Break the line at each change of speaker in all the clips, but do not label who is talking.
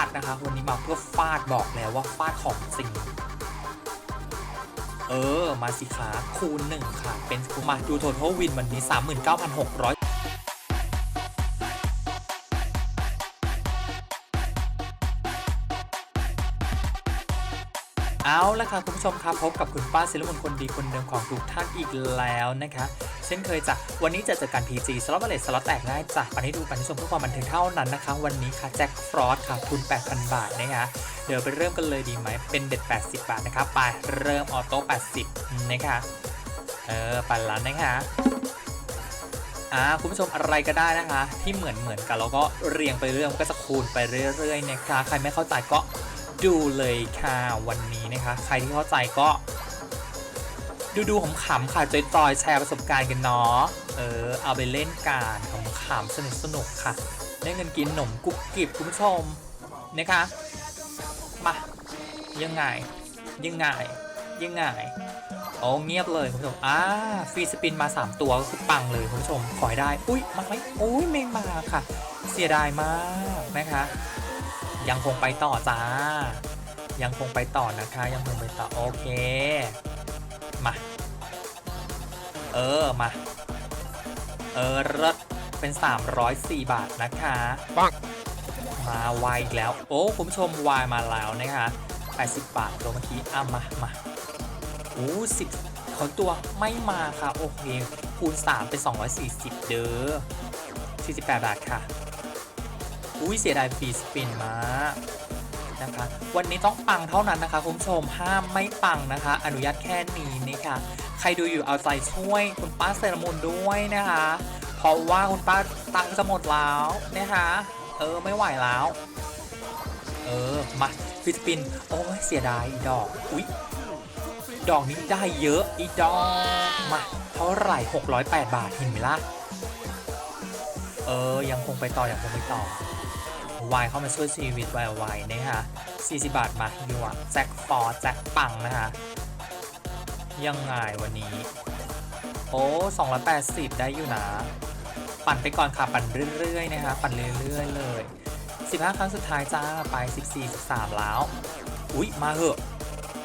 าดนะคะวันนี้มาเพื่อฟาดบอกแล้วว่าฟาดของจริงเออ มาสิคะคูณหนึ่งค่ะ เป็นคูมาดูโท t a l วินวันนี้ 39,600เอาละค่ะคุณผู้ชมครับพบกับคุณป้าศิลปมนคนดีคนเดิมของทุกท่านอีกแล้วนะคะ ช่นเคยจ้ะวันนี้จะเจอกัน PG สล็อตเบลเลตสล็อตแตกง่ายจ้ะวันนี้ดูกันชมเพื่อความบันเทิงเท่านั้นนะคะ วันนี้ค่ะแจ็คฟรอสค่ะทุน 8,000 บาทนะคะเดี๋ยวไปเริ่มกันเลยดีไหมเป็นเบ็ด 80 บาทนะคะไปเริ่มออโต้ 80 นะคะเออปันล้านนะคะอ่าคุณผู้ชมอะไรก็ได้นะคะ ที่เหมือนเหมือนกันแล้วก็เรียงไปเรื่อยมันก็จะคูณไปเรื่อยๆนะคะใครไม่เข้าใจก็ดูเลยค่ะวันนี้นะคะ ใครที่เข้าใจก็ ดูดูขำๆค่ะจอยๆแชร์ประสบการณ์กันเนาะ เออ เอาไปเล่นกันขำๆสนุกสนุกๆค่ะ ได้เงินกินขนมกรุบกริบคุณผู้ชมนะคะ มายังไง ยังไง ยังไงโอ้เงียบเลยคุณผู้ชม อ่าฟรีสปินมา 3 ตัวก็คือปังเลยคุณผู้ชม ขอให้ได้ อุ้ยมาไหมอุ้ยไม่มาค่ะ เสียดายมากนะคะ ยังคงไปต่อจ้า ยังคงไปต่อนะคะ ยังคงไปต่อ โอเค มา เออ มา เออเลิศเป็น 304 บาทนะคะ
ปัง
มาไวอีกแล้ว โอ้ คุณผู้ชมวายมาแล้วนะคะ80 บาทตัวเมื่อกี้อะมามาโอ้สิบของตัวไม่มาค่ะ โอเค คูณ 3 เป็น 240 เด้อ48 บาทค่ะ อุ้ยเสียดายฟรีสปินมาก นะคะ วันนี้ต้องปังเท่านั้นนะคะคุณผู้ชมห้ามไม่ปังนะคะ อนุญาตแค่นี้นะคะใครดูอยู่เอาใจช่วยคุณป้าเซรามุนด้วยนะคะ เพราะว่าคุณป้าตังจะหมดแล้วนะคะเออไม่ไหวแล้ว เออมาฟิลิปปินส์โอ้ยเสียดายดอกอุ๊ยดอกนี้ได้เยอะอีดอกมาเท่าไหร่ 608 บาทเห็นไหมล่ะเออยังคงไปต่อยังคงไปต่อ วายเข้ามาช่วยชีวิตวายวายนะฮะ40 บาทมาอยู่อะแจ็คฟอร์แจ็คปังนะฮะยังไงวันนี้ โอ้280 ได้อยู่นะ ปั่นไปก่อนค่ะ ปั่นเรื่อยๆ นะคะ ปั่นเรื่อยๆ เลย 15 ครั้งสุดท้ายจ้า ไป 14 13 แล้ว อุ๊ย มาเหอะ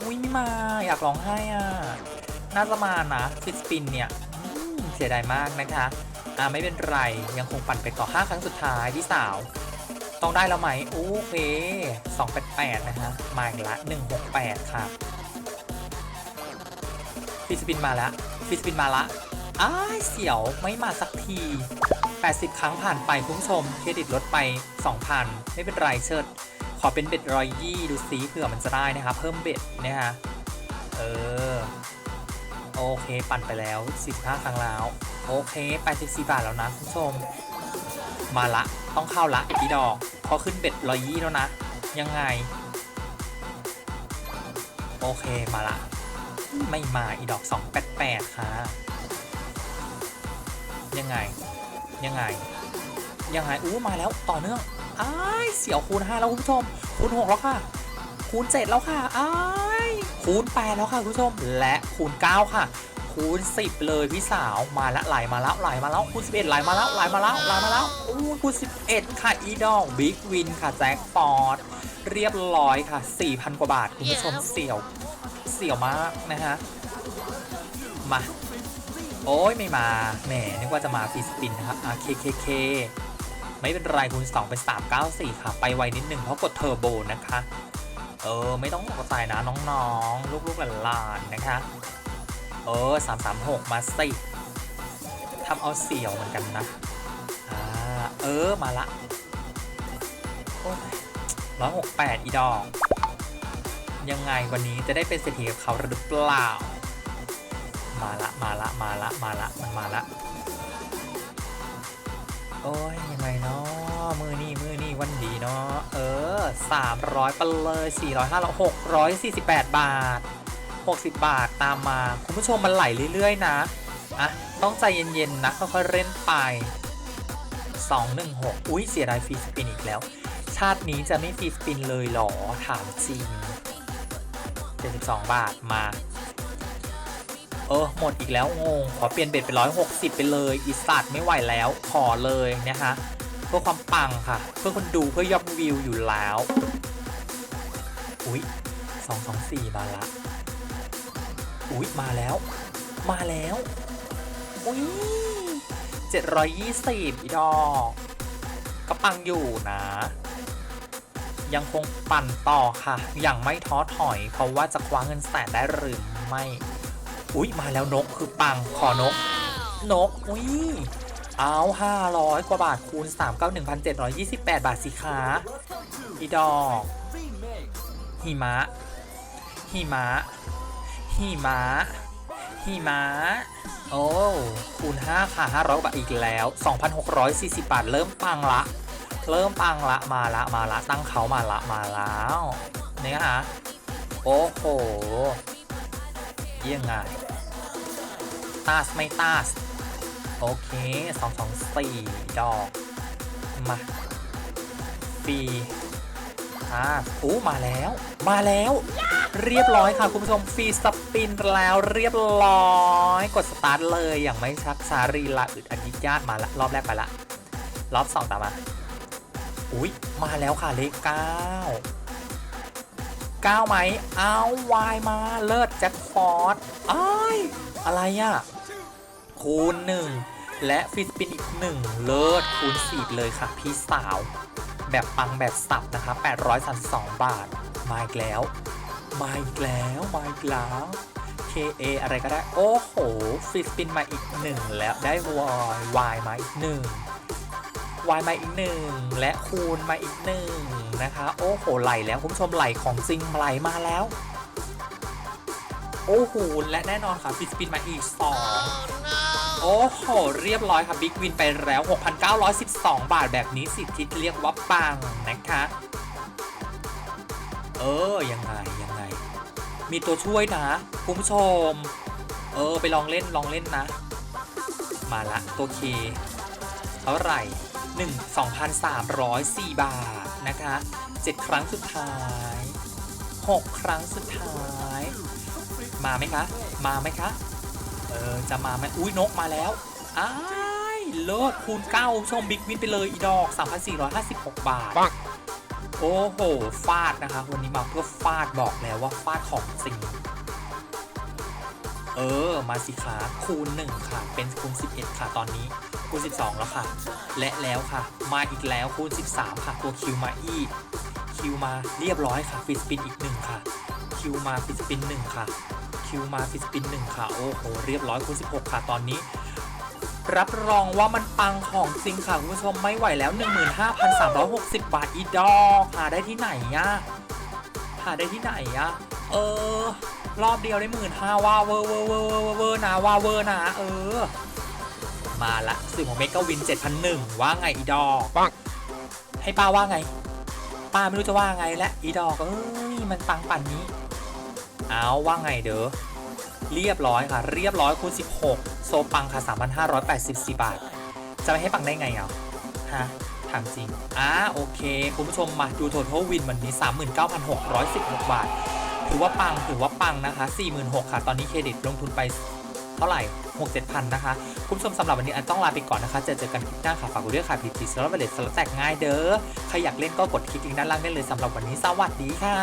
อุ๊ย ไม่มา อยากร้องไห้อะ น่าจะมานะฟิสปินเนี่ยเสียดายมากนะคะ อ่าไม่เป็นไร ยังคงปั่นไปต่อ 5 ครั้งสุดท้ายพี่สาว ต้องได้แล้วไหมโอเค288 นะฮะมาอีกละ 168ค่ะฟิสปินมาแล้วฟิสปินมาละอ้าเสียวไม่มาสักที 80 ครั้งผ่านไปคุณผู้ชม เครดิตลดไป 2,000 ไม่เป็นไรเชิด ขอเป็นเบ็ดรอยยี่ดูซิเผื่อมันจะได้นะคะ เพิ่มเบ็ดนะฮะ เออ โอเค ปั่นไปแล้ว15ครั้งแล้ว โอเค 84 บาทแล้วนะคุณผู้ชม มาละ ต้องเข้าละอีดอกพอขึ้นเบ็ดรอยยี่แล้วนะ ยังไง โอเคมาละ ไม่มาอีดอก288ค่ะ ยังไง ยังไง ยังไง อู้มาแล้วต่อเนื่องอ้ายเสียวคูณ5แล้วคุณผู้ชม คูณ6แล้วค่ะ คูณ7แล้วค่ะอ้ายคูณ8แล้วค่ะคุณผู้ชม และคูณ9ค่ะ คูณ 10 เลยพี่สาวมาละไหลมาแล้วไหลมาแล้วคูณ11ไหลมาแล้วไหลมาแล้วไหลมาแล้วอู้คูณ 11 ค่ะอีดอกบิ๊กวินค่ะแจ็คฟอร์ดเรียบร้อยค่ะ 4,000 กว่าบาท คุณผู้ชมเสี่ยว เสี่ยวมากนะฮะ มา โอ้ยไม่มาแหมนึกว่าจะมาฟรีสปินนะครับอะ KKK ไม่เป็นไรคูณ2เป็น394 ค่ะ ไปไวนิดนึงเพราะกดเทอร์โบนะคะ เออ ไม่ต้องตกใจนะน้องๆ ลูกๆหลานๆนะคะ เออ336มาสิทำเอาเสี่ยวเหมือนกันนะ อ่า เออ มาละโอ้ยร้อยหกแปดอีดอก ยังไงวันนี้จะได้เป็นเศรษฐีกับเขาหรือเปล่า มาละ มาละ มาละ มาละ มันมาละ โอ้ย ยังไงเนาะมือนี่มือนี่วันดีเนาะ เออ300ไปเลย400 500 648บาท 60 บาทตามมา คุณผู้ชมมันไหลเรื่อยๆนะ อะ ต้องใจเย็นๆนะ ค่อยๆเล่นไป 216 อุ้ยเสียดายฟรีสปินอีกแล้ว ชาตินี้จะไม่ฟรีสปินเลยหรอ ถามจริง 72 บาทมา เออ หมดอีกแล้วงง ขอเปลี่ยนเบ็ดเป็น 160 ไปเลย อีสัตว์ไม่ไหวแล้วขอเลยนะคะเพื่อความปังค่ะ เพื่อคนดูเพื่อยอดวิวอยู่แล้ว อุ๊ยสองสองสี่มาละ อุ๊ยมาแล้ว มาแล้วอุ๊ยเจ็ดร้อยยี่สิบอีดอกก็ปังอยู่นะ ยังคงปั่นต่อค่ะ อย่างไม่ท้อถอย เพราะว่าจะคว้าเงินแสนได้หรือไม่ อุ๊ยมาแล้วนกคือปังขอนก นกอุ๊ยเอา500กว่าบาทคูณ3 9 1,728บาทสิคะอีดอกหิมะหิมะ หิมะหิมะโอ้คูณ5ค่ะ500บาทอีกแล้ว 2,640 บาท เริ่มปังละ เริ่มปังละมาละมาละตั้งเขามาละมาแล้วนี่นะคะโอ้โหเยี่ยงไงตาสไม่ตาสโอเค2 2 4ดอก มาฟรีอ่าอู้มาแล้ว มาแล้ว เรียบร้อยค่ะ คุณผู้ชมฟรีสปินแล้วเรียบร้อยกดสตาร์ทเลยอย่างไม่ชักช้ารีลาอึดอันยิดยาดมาละรอบแรกไปละรอบ2ตามมา อุ๊ยมาแล้วค่ะเลข9 9ไหมเอาวายมาเลิศแจ็คฟอร์อ้ายอะไรอะคูณ1และฟิสปินอีก1เลิศคูณ4เลยค่ะ พี่สาว แบบปังแบบสับนะคะ 832 บาท มาอีกแล้ว มาอีกแล้วมาอีกแล้ว KA อะไรก็ได้ โอ้โหฟิสปินมาอีก1แล้วได้วายวายมาอีก1วายมาอีก1และคูณมาอีก1นะคะ โอ้โหไหลแล้วคุณผู้ชมไหลของจริงไหลมาแล้ว โอ้โหและแน่นอนค่ะฟิสปินมาอีก2โอ้โห เรียบร้อยค่ะบิ๊กวินไปแล้ว 6,912 บาทแบบนี้สิทธิเรียกว่าปังนะคะ เออ ยังไง ยังไง มีตัวช่วยนะคุณผู้ชม เออ ไปลองเล่นลองเล่นนะ มาละตัวเคเท่าไหร่1 2,304บาทนะคะ7ครั้งสุดท้าย6ครั้งสุดท้าย มาไหมคะ มาไหมคะ เออ จะมาไหมอุ้ยนกมาแล้วอ้ายเลิศคูณ9ชมบิ๊กวินไปเลยอีดอก 3,456 บาท
ปัง
โอ้โห ฟาดนะคะวันนี้มาเพื่อฟาดบอกแล้วว่าฟาดของจริง เออ มาสิคะคูณ 1 ค่ะ เป็นคูณ 11 ค่ะตอนนี้คูณ 12 แล้วค่ะ และแล้วค่ะ มาอีกแล้วคูณ 13 ค่ะ ตัวคิวมาอีคิวมาเรียบร้อยค่ะฟิสปินอีก 1 ค่ะคิวมาฟิสปิน 1 ค่ะคิวมาฟิสปิน 1 ค่ะ โอ้โห เรียบร้อยคูณ 16 ค่ะตอนนี้ รับรองว่ามันปังของจริงค่ะคุณผู้ชมไม่ไหวแล้ว 15,360 บาทอีดอกหาได้ที่ไหนอะหาได้ที่ไหนอะเออ รอบเดียวได้หมื่นห้าว่าเวอร์เวอร์เวอร์เวอร์เวอร์นะว่าเวอร์นะเออ มาละสื่อของเมกาวิน7,001ว่าไงอีดอก
ปัง
ให้ป้าว่าไง ป้าไม่รู้จะว่าไงและอีดอกเอ้ยมันปังป่านนี้ เอาว่าไงเด้อ เรียบร้อยค่ะ เรียบร้อยคูณ 16 โซปังค่ะ 3,584 บาท จะไม่ให้ปังได้ไงอะฮะถามจริง อ่าโอเค คุณผู้ชมมาดู total win วันนี้ 39,616 บาท ถือว่าปัง ถือว่าปังนะคะ 46,000ค่ะ ตอนนี้เครดิตลงทุนไปเท่าไหร่ 6 7 0 0 0 นะคะ คุณผู้ชมสำหรับวันนี้อันต้องลาไปก่อนนะคะ เจอเจอกันคลิปหน้าค่ะ ฝากกดด้วยค่ะพีพีสำหรับเลตสำหรับแตกง่ายเด้อ ใครอยากเล่นก็กดคลิกลิงก์ด้านล่างได้เลยสำหรับวันนี้ สวัสดีค่ะ